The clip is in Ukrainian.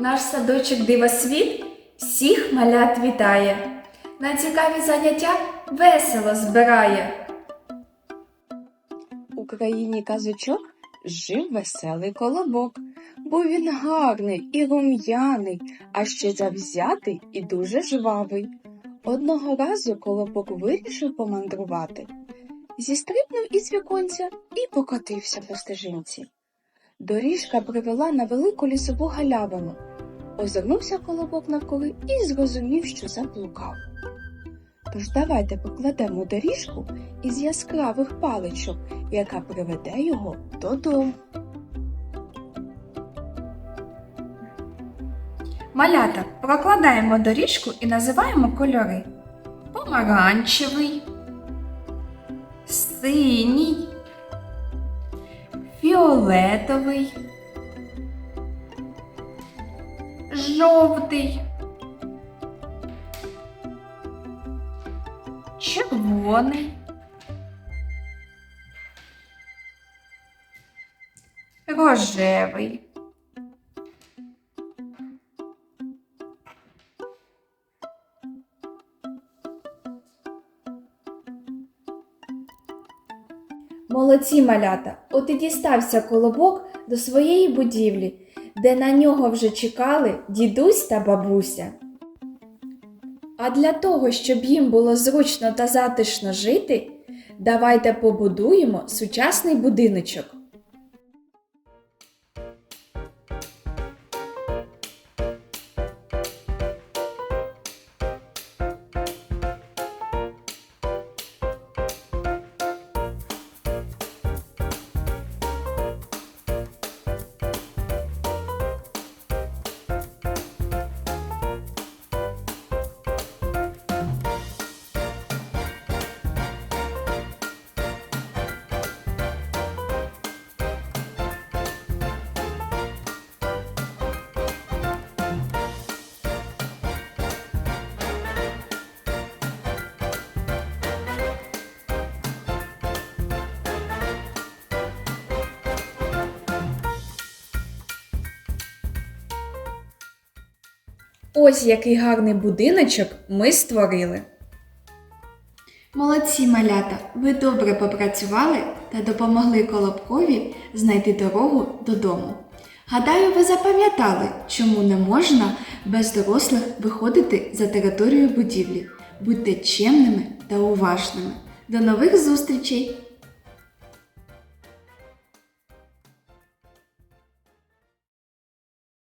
Наш садочок Дивосвіт всіх малят вітає. На цікаві заняття весело збирає. У країні казочок жив веселий колобок. Був він гарний і рум'яний, а ще завзятий і дуже жвавий. Одного разу колобок вирішив помандрувати. Зістрибнув із віконця і покотився по стежинці. Доріжка привела на велику лісову галявину. Озирнувся колобок навколи і зрозумів, що заблукав. Тож давайте покладемо доріжку із яскравих паличок, яка приведе його додому. Малята прокладаємо доріжку і називаємо кольори. Помаранчевий, синій, фіолетовий, жовтий, червоний, рожевий. Молодці малята, от і дістався колобок до своєї будівлі, де на нього вже чекали дідусь та бабуся. А для того, щоб їм було зручно та затишно жити, давайте побудуємо сучасний будиночок. Ось який гарний будиночок ми створили. Молодці малята, ви добре попрацювали та допомогли Колобкові знайти дорогу додому. Гадаю, ви запам'ятали, чому не можна без дорослих виходити за територію будівлі. Будьте чемними та уважними. До нових зустрічей!